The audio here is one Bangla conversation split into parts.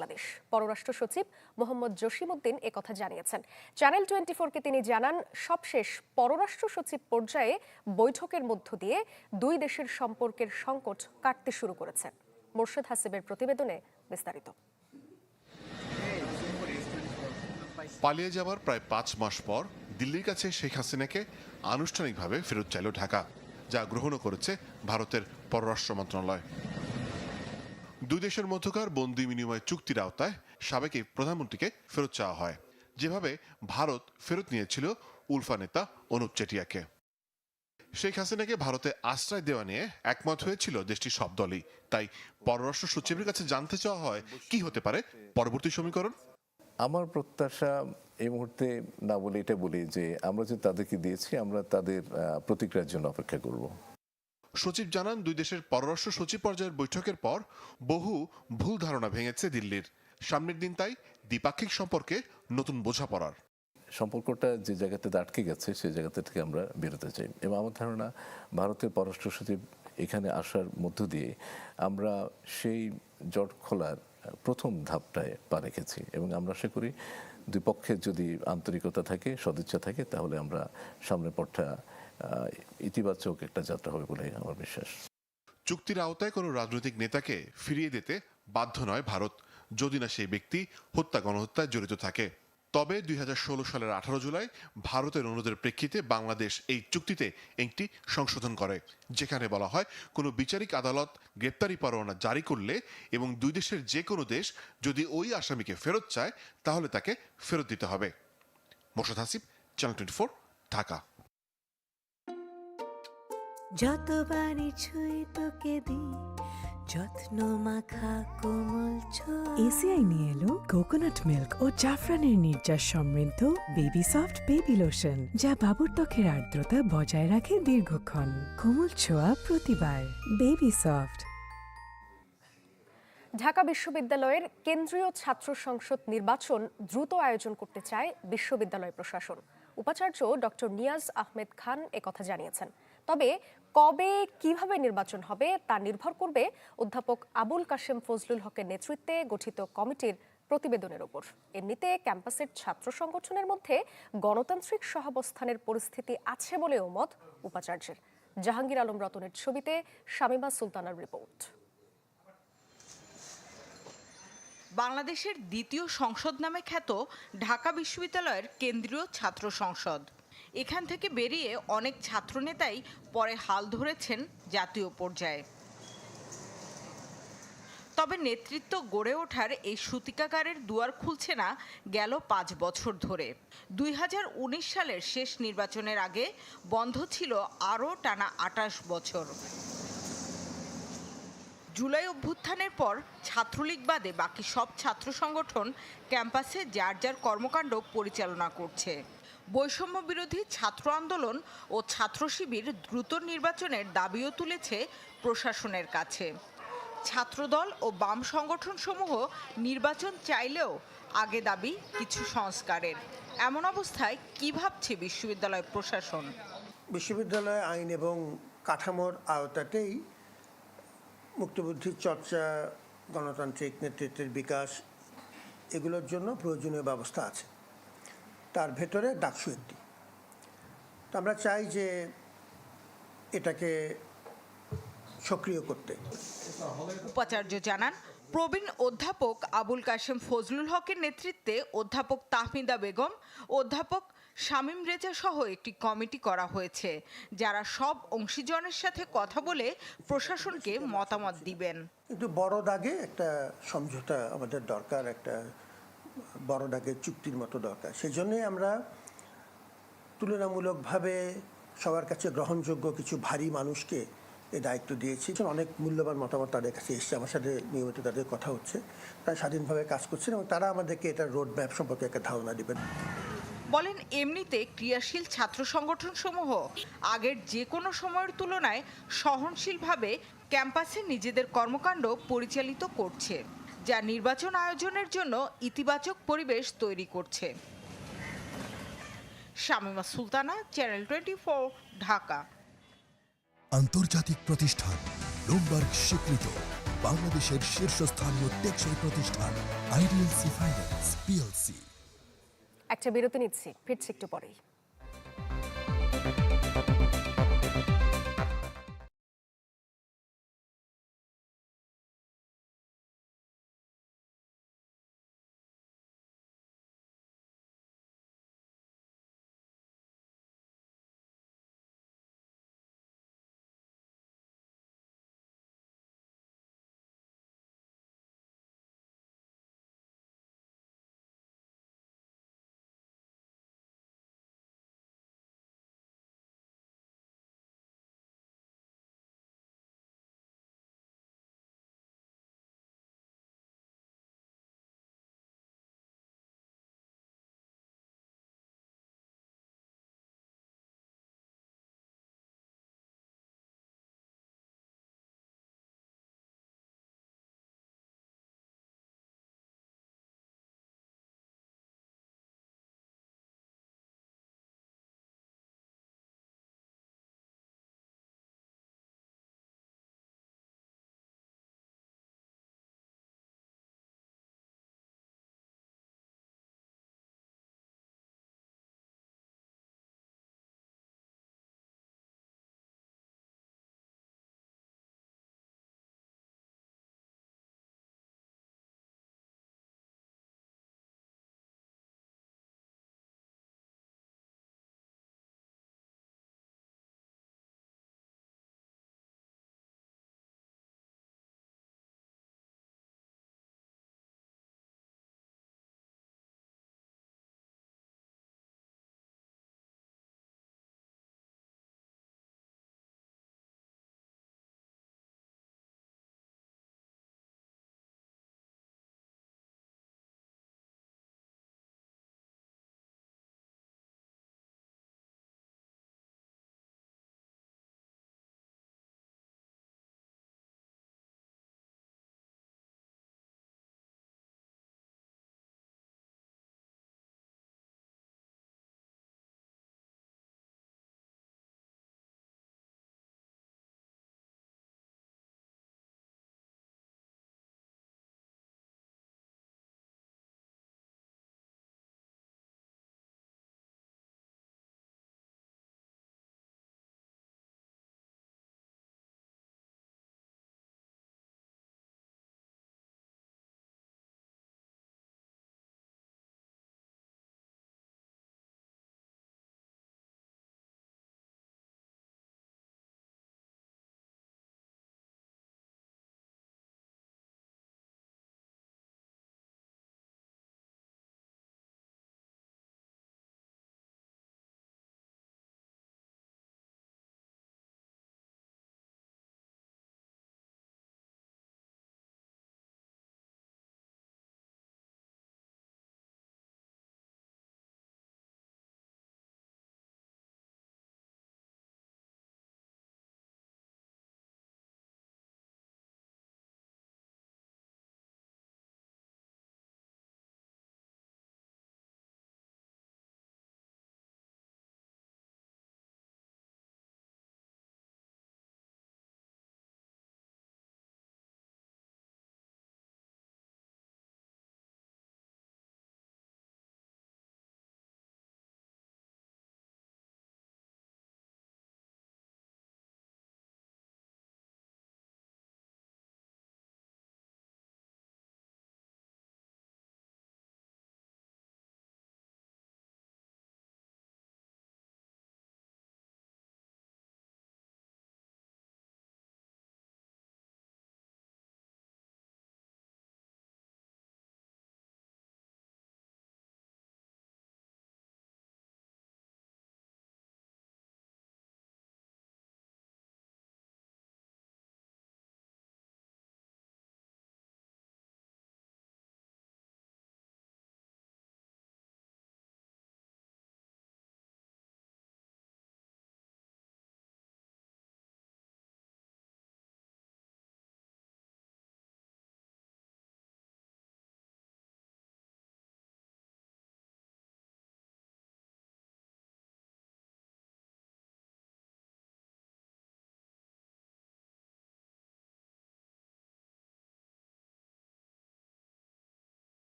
বাংলাদেশ। পররাষ্ট্র সচিব মোহাম্মদ জসিমউদ্দিন একথা জানিয়েছেন। চ্যানেল টোয়েন্টি ফোরকে তিনি জানান, সবশেষ পররাষ্ট্র সচিব পর্যায়ে বৈঠকের মধ্য দিয়ে দুই দেশের সম্পর্কের সংকট কাটতে শুরু করেছেন মোর্শেদ হাসিবের প্রতিবেদনে বিস্তারিত। পালিয়ে যাওয়ার প্রায় পাঁচ মাস পর দিল্লির কাছে শেখ হাসিনাকে আনুষ্ঠানিকভাবে ফেরত চাইল ঢাকা, যা গ্রহণও করেছে ভারতের পররাষ্ট্র মন্ত্রণালয়। দুই দেশের মধ্যকার বন্দি বিনিময় চুক্তির আওতায় সাবেক এই প্রধানমন্ত্রীকে ফেরত চাওয়া হয়। যেভাবে ভারত ফেরত নিয়েছিল উলফা নেতা অনুপ চেটিয়াকে। শেখ হাসিনাকে ভারতে আশ্রয় দেওয়া নিয়ে একমত হয়েছিল দেশটির সব দলই। তাই পররাষ্ট্র সচিবের কাছে জানতে চাওয়া হয়, কি হতে পারে পরবর্তী সমীকরণ? আমার প্রত্যাশা এই মুহূর্তে না বলে এটা বলি যে, আমরা যে তাদেরকে দিয়েছি, আমরা তাদের প্রতিক্রিয়ার জন্য অপেক্ষা করব। সচিব জানান, দুই দেশের পররাষ্ট্র সচিব পর্যায়ের বৈঠকের পর বহু ভুল ধারণা ভেঙেছে দিল্লির। সামনের দিন তাই দ্বিপাক্ষিক সম্পর্কে নতুন বোঝাপড়ার। সম্পর্কটা যে জায়গাতে আটকে গেছে, সেই জায়গাতে থেকে আমরা বেরোতে চাই। এবং আমার ধারণা ভারতের পররাষ্ট্র সচিব এখানে আসার মধ্য দিয়ে আমরা সেই জট খোলার প্রথম ধাপটায় পা রেখেছি। এবং আমরা আশা করি দুই পক্ষের যদি আন্তরিকতা থাকে, সদিচ্ছা থাকে, তাহলে আমরা সামনের পথটা ইতিবাচক একটা যাত্রা হবে বলে আমার বিশ্বাস। চুক্তির আওতায় কোনো রাজনৈতিক নেতাকে ফিরিয়ে দিতে বাধ্য নয় ভারত, যদি না সেই ব্যক্তি হত্যা, গণহত্যায় জড়িত থাকে। তবে দুই হাজার ষোলো সালের আঠারো জুলাই ভারতের অনুরোধের প্রেক্ষিতে বাংলাদেশ এই চুক্তিতে একটি সংশোধন করে, যেখানে বলা হয়, কোনো বিচারিক আদালত গ্রেপ্তারি পরোয়ানা জারি করলে এবং দুই দেশের যে কোনো দেশ যদি ওই আসামিকে ফেরত চায়, তাহলে তাকে ফেরত দিতে হবে। Moshad Hasib, channel twenty Dhaka. যতবারই ছুঁই তোকে দিই যত্ন মাখা কোমল এসিআই নিয়ে এলো কোকোনাট মিল্ক ও জাফরানের নির্যাস সমৃদ্ধ বেবি সফট বেবি লোশন যা বাবুর ত্বকের আর্দ্রতা বজায় রাখে দীর্ঘক্ষণ। কোমল ছোঁয়া প্রতিবার বেবি সফট ঢাকা বিশ্ববিদ্যালয়ের কেন্দ্রীয় ছাত্র সংসদ নির্বাচন দ্রুত আয়োজন করতে চায় বিশ্ববিদ্যালয় প্রশাসন। উপাচার্য ডক্টর নিয়াজ আহমেদ খান একথা জানিয়েছেন। তবে কবে কীভাবে নির্বাচন হবে তা নির্ভর করবে অধ্যাপক আবুল কাশেম ফজলুল হকের নেতৃত্বে গঠিত কমিটির প্রতিবেদনের ওপর। এমনিতে ক্যাম্পাসের ছাত্র সংগঠনের মধ্যে গণতান্ত্রিক সহাবস্থানের পরিস্থিতি আছে বলেও মত উপাচার্যের। জাহাঙ্গীর আলম রতনের ছবিতে শামিমা সুলতানার রিপোর্ট। বাংলাদেশের দ্বিতীয় সংসদ নামে খ্যাত ঢাকা বিশ্ববিদ্যালয়ের কেন্দ্রীয় ছাত্র সংসদ। এখান থেকে বেরিয়ে অনেক ছাত্রনেতাই পরে হাল ধরেছেন জাতীয় পর্যায়ে। তবে নেতৃত্ব গড়ে ওঠার এই সূতিকাগারের দুয়ার খুলছে না গেল পাঁচ বছর ধরে। দুই হাজার উনিশ সালের শেষ নির্বাচনের আগে বন্ধ ছিল আরও টানা আটাশ বছর। জুলাই অভ্যুত্থানের পর ছাত্রলীগ বাদে বাকি সব ছাত্র সংগঠন ক্যাম্পাসে যার যার কর্মকাণ্ড পরিচালনা করছে। বৈষম্য বিরোধী ছাত্র আন্দোলন ও ছাত্র শিবির দ্রুত নির্বাচনের দাবিও তুলেছে প্রশাসনের কাছে। ছাত্রদল ও বাম সংগঠনসমূহ নির্বাচন চাইলেও আগে দাবি কিছু সংস্কারের। এমন অবস্থায় কী ভাবছে বিশ্ববিদ্যালয় প্রশাসন? বিশ্ববিদ্যালয় আইন এবং কাঠামোর আওতাতেই মুক্তবুদ্ধির চর্চা, গণতান্ত্রিক নেতৃত্বের বিকাশ, এগুলোর জন্য প্রয়োজনীয় ব্যবস্থা আছে। তার ভেতরে ডাকসু একটি। তো আমরা চাই যে এটাকে সক্রিয় করতে। উপাচার্য জানান প্রবীণ অধ্যাপক আবুল কাশেম ফজলুল হকের নেতৃত্বে অধ্যাপক তাহমিদা বেগম অধ্যাপক শামীম রেজা সহ একটি কমিটি করা হয়েছে যারা সব অংশীজনের সাথে কথা বলে প্রশাসনকে মতামত দিবেন। কিন্তু বড় দাগে একটা সমঝোতা আমাদের দরকার একটা বড় দাগের চুক্তির মতো দরকার। সেই জন্যই আমরা তুলনামূলকভাবে সবার কাছে গ্রহণযোগ্য কিছু ভারী মানুষকে এই দায়িত্ব দিয়েছি। অনেক মূল্যবান মতামত তাদের কাছে এসছে। আমার সাথে নিয়মিত তাদের কথা হচ্ছে। তারা স্বাধীনভাবে কাজ করছেন এবং তারা আমাদেরকে এটার রোড ম্যাপ সম্পর্কে একটা ধারণা দেবেন। বলেন, এমনিতে ক্রিয়াশীল ছাত্র সংগঠন সমূহ আগের যে কোনো সময়ের তুলনায় সহনশীলভাবে ক্যাম্পাসে নিজেদের কর্মকাণ্ড পরিচালিত করছে। যা নির্বাচন আয়োজনের জন্য ইতিবাচক পরিবেশ তৈরি করছে। Shamima Sultana channel twenty Dhaka. আন্তর্জাতিক প্রতিষ্ঠান ব্লুমবার্গ স্বীকৃত। বাংলাদেশের শীর্ষস্থানীয় টেকসই প্রতিষ্ঠান আইডিএলসি ফাইন্যান্স পিএলসি একটা বিরতি নিচ্ছি ফিরছি একটু পরেই।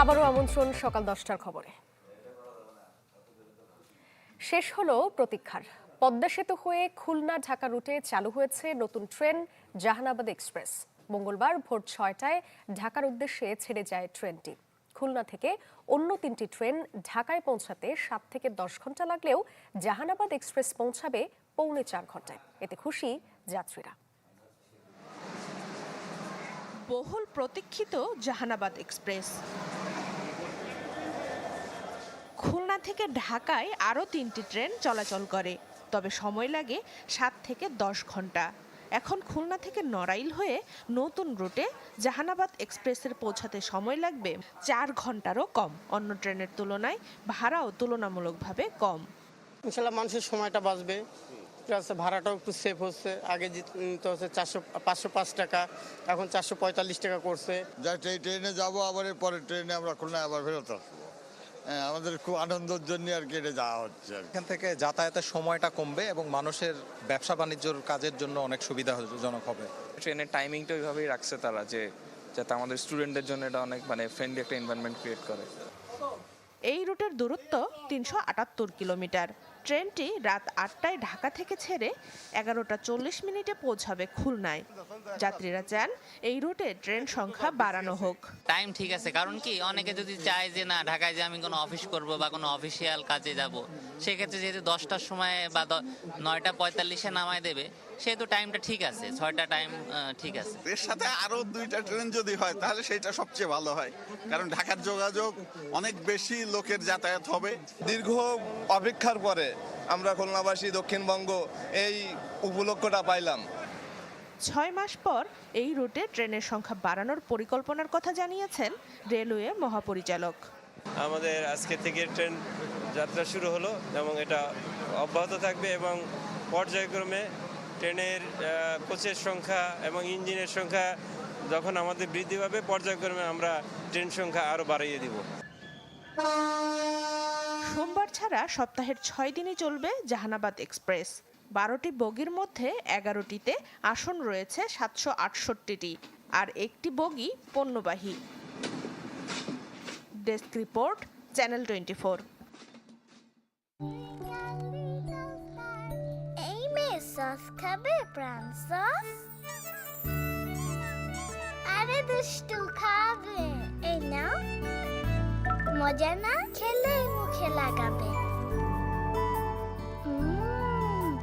আবারও আমন্ত্রণ সকাল দশটার খবরে। শেষ হলো প্রতীক্ষার। পদ্মা সেতু হয়ে খুলনা ঢাকা রুটে চালু হয়েছে নতুন ট্রেন জাহানাবাদ এক্সপ্রেস। মঙ্গলবার ভোর ছয়টায় ঢাকার উদ্দেশ্যে ছেড়ে যায় ট্রেনটি। খুলনা থেকে অন্য তিনটি ট্রেন ঢাকায় পৌঁছাতে সাত থেকে দশ ঘণ্টা লাগলেও জাহানাবাদ এক্সপ্রেস পৌঁছাবে পৌনে চার ঘন্টায়। এতে খুশি যাত্রীরা। বহুল প্রতীক্ষিত জাহানাবাদ এক্সপ্রেস। খুলনা থেকে ঢাকায় আরও তিনটি ট্রেন চলাচল করে তবে সময় লাগে সাত থেকে দশ ঘণ্টা। এখন খুলনা থেকে নড়াইল হয়ে নতুন রুটে জাহানাবাদ এক্সপ্রেসের পৌঁছাতে সময় লাগবে চার ঘন্টারও কম। অন্য ট্রেনের তুলনায় ভাড়াও তুলনামূলকভাবে কম। ইনশাল্লাহ মানুষের সময়টা বাঁচবে। প্লাস ভাড়াটাও একটু সেফ হচ্ছে। আগে তো হচ্ছে চারশো পাঁচশো পাঁচ টাকা এখন চারশো পঁয়তাল্লিশ টাকা করছে। যা এই ট্রেনে যাব আবার পরের ট্রেনে আমরা খুলনা আবার ফেরত আসব। আমাদের খুব আনন্দের জন্য আর কি এটা যাওয়া হচ্ছে এখান থেকে যাতায়াতের সময়টা কমবে এবং মানুষের ব্যবসা বাণিজ্যর কাজের জন্য অনেক সুবিধাজনক হবে। ট্রেনের টাইমিংটা ওইভাবেই রাখছে তারা যে যাতে আমাদের স্টুডেন্টদের জন্য এটা অনেক মানে ফ্রেন্ডলি একটা এনভায়রনমেন্ট ক্রিয়েট করে। এই রুটের দূরত্ব তিনশো আটাত্তর কিলোমিটার। ট্রেনটি রাত আটটায় ঢাকা থেকে ছেড়ে এগারোটা চল্লিশ মিনিটে পৌঁছাবে খুলনায়। যাত্রীরা চান এই রুটে ট্রেন সংখ্যা বাড়ানো হোক। টাইম ঠিক আছে, কারণ কি অনেকে যদি চায় যে না, ঢাকায় যে আমি কোনো অফিস করব বা কোনো অফিসিয়াল কাজে যাব, সেক্ষেত্রে যেহেতু দশটার সময় বা নয়টা পঁয়তাল্লিশে নামায় দেবে সেহেতু টাইমটা ঠিক আছে ছয়টা টাইম ঠিক আছে। এর সাথে আরও দুইটা ট্রেন যদি হয় তাহলে সেটা সবচেয়ে ভালো হয়। কারণ ঢাকার যোগাযোগ অনেক বেশি লোকের যাতায়াত হবে। দীর্ঘ অপেক্ষার পরে আমরা খুলনাবাসী দক্ষিণবঙ্গ এই উপলক্ষটা পাইলাম। ছয় মাস পর এই রুটে ট্রেনের সংখ্যা বাড়ানোর পরিকল্পনার কথা জানিয়েছেন রেলওয়ে মহাপরিচালক। আমাদের আজকে থেকে ট্রেন যাত্রা শুরু হলো এবং এটা অব্যাহত থাকবে এবং পর্যায়ক্রমে ট্রেনের কোচের সংখ্যা এবং ইঞ্জিনের সংখ্যা যখন আমাদের বৃদ্ধি পাবে, পর্যায়ক্রমে আমরা ট্রেন সংখ্যা আরও বাড়িয়ে দিব। সোমবার ছাড়া সপ্তাহের ছয় দিনই চলবে জাহানাবাদ এক্সপ্রেস। বারোটি বগির মধ্যে এগারোটিতে আসন রয়েছে সাতশো আটষট্টিটি আর একটি বগি পণ্যবাহী। Desk report, channel twenty four. Sauce খাবে প্রাণ সস আরে দুষ্টু খাবে। এই নাও। মজা না? খেলে মুখে লাগাবে।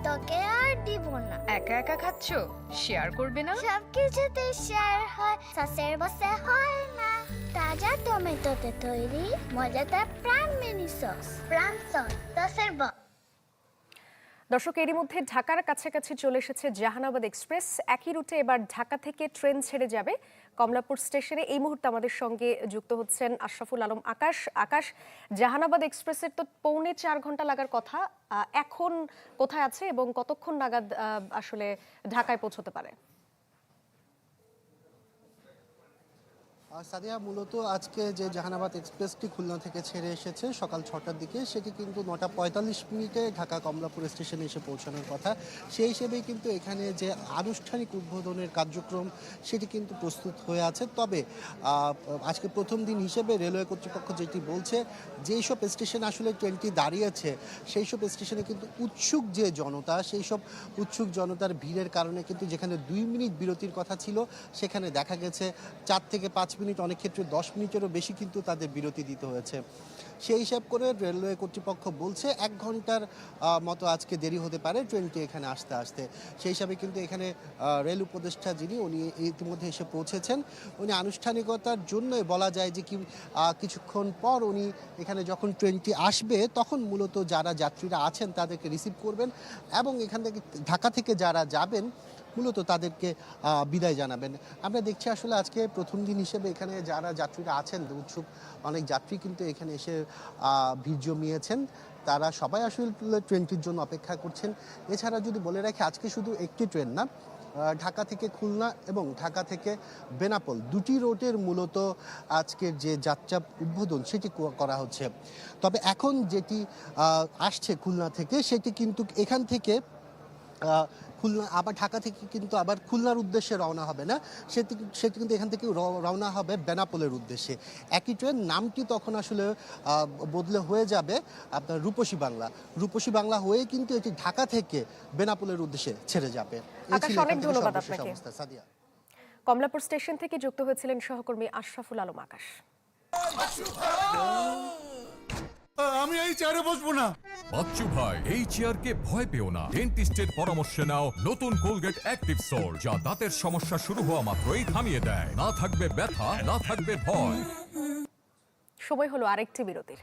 তোকে আর দিব না। একা একা খাচ্ছ? শেয়ার করবে না? সব কিছুতে শেয়ার হয় সসের বসে হয় না। তাজা টমেটোতে তৈরি মজাদার প্রাণ মিনি সস প্রাণ সস সসের বস দর্শক, এরই মধ্যে ঢাকার কাছাকাছি চলে এসেছে জাহানাবাদ এক্সপ্রেস। একই রুটে এবার ঢাকা থেকে ট্রেন ছেড়ে যাবে। কমলাপুর স্টেশনে এই মুহূর্তে আমাদের সঙ্গে যুক্ত হচ্ছেন আশরাফুল আলম আকাশ। আকাশ, জাহানাবাদ এক্সপ্রেসের তো পৌনে চার ঘণ্টা লাগার কথা। এখন কোথায় আছে এবং কতক্ষণ নাগাদ আসলে ঢাকায় পৌঁছতে পারে? সাদিয়া, মূলত আজকে যে জাহানাবাদ এক্সপ্রেসটি খুলনা থেকে ছেড়ে এসেছে সকাল ছটার দিকে, সেটি কিন্তু নটা পঁয়তাল্লিশ মিনিটে ঢাকা কমলাপুর স্টেশনে এসে পৌঁছানোর কথা। সেই হিসেবেই কিন্তু এখানে যে আনুষ্ঠানিক উদ্বোধনের কার্যক্রম, সেটি কিন্তু প্রস্তুত হয়ে আছে। তবে আজকে প্রথম দিন হিসেবে রেলওয়ে কর্তৃপক্ষ যেটি বলছে যেই সব স্টেশনে আসলে ট্রেনটি দাঁড়িয়েছে সেই সব স্টেশনে কিন্তু উৎসুক যে জনতা সেই সব উৎসুক জনতার ভিড়ের কারণে কিন্তু যেখানে দুই মিনিট বিরতির কথা ছিল, সেখানে দেখা গেছে চার থেকে পাঁচ মিনিট অনেক ক্ষেত্রে দশ মিনিটেরও বেশি কিন্তু তাদের বিরতি দিতে হয়েছে। সেই হিসাব করে রেলওয়ে কর্তৃপক্ষ বলছে এক ঘণ্টার মতো আজকে দেরি হতে পারে ট্রেনটি এখানে আসতে আসতে। সেই হিসাবে কিন্তু এখানে রেল উপদেষ্টা যিনি, উনি ইতিমধ্যে এসে পৌঁছেছেন। উনি আনুষ্ঠানিকতার জন্যই বলা যায় যে কি কিছুক্ষণ পর উনি এখানে যখন ট্রেনটি আসবে, তখন মূলত যারা যাত্রীরা আছেন তাদেরকে রিসিভ করবেন এবং এখান থেকে, ঢাকা থেকে যারা যাবেন মূলত তাদেরকে বিদায় জানাবেন। আমরা দেখছি আসলে আজকে প্রথম দিন হিসেবে এখানে যারা যাত্রীরা আছেন উৎসুক অনেক যাত্রী কিন্তু এখানে এসে ভিড় জমিয়েছেন। তারা সবাই আসলে ট্রেনটির জন্য অপেক্ষা করছেন। এছাড়া যদি বলে রাখি, আজকে শুধু একটি ট্রেন না ঢাকা থেকে খুলনা এবং ঢাকা থেকে বেনাপোল দুটি রোডের মূলত আজকের যে যাত্রা উদ্বোধন, সেটি করা হচ্ছে। তবে এখন যেটি আসছে খুলনা থেকে, সেটি কিন্তু এখান থেকে খুলনা আবার ঢাকা থেকে কিন্তু আবার খুলনার উদ্দেশ্যে রওনা হবে না? সেটি সেটি কিন্তু এখান থেকে রওনা হবে বেনাপোলের উদ্দেশ্যে। একই ট্রেন নামটি তখন আসলে আহ, বদলে হয়ে যাবে? আপনার রূপসী বাংলা। রূপসী বাংলা হয়ে কিন্তু এটি ঢাকা থেকে বেনাপোলের উদ্দেশ্যে ছেড়ে যাবে। এই আকাশ, ছিল এখান অনেক ধন্যবাদ আপনাকে। কমলাপুর স্টেশন থেকে যুক্ত হয়েছিলেন সহকর্মী আশরাফুল আলম আকাশ। আমি এই চেয়ারে বসবো না। বাচ্চু ভাই এই চেয়ারকে ভয় পেও না। ডেন্টিস্টের পরামর্শ নাও নতুন কোলগেট অ্যাক্টিভ সোল যা দাঁতের সমস্যা শুরু হওয়া মাত্রই থামিয়ে দেয়। না থাকবে ব্যথা না থাকবে ভয়। সময় হলো আরেকটি বিরতির।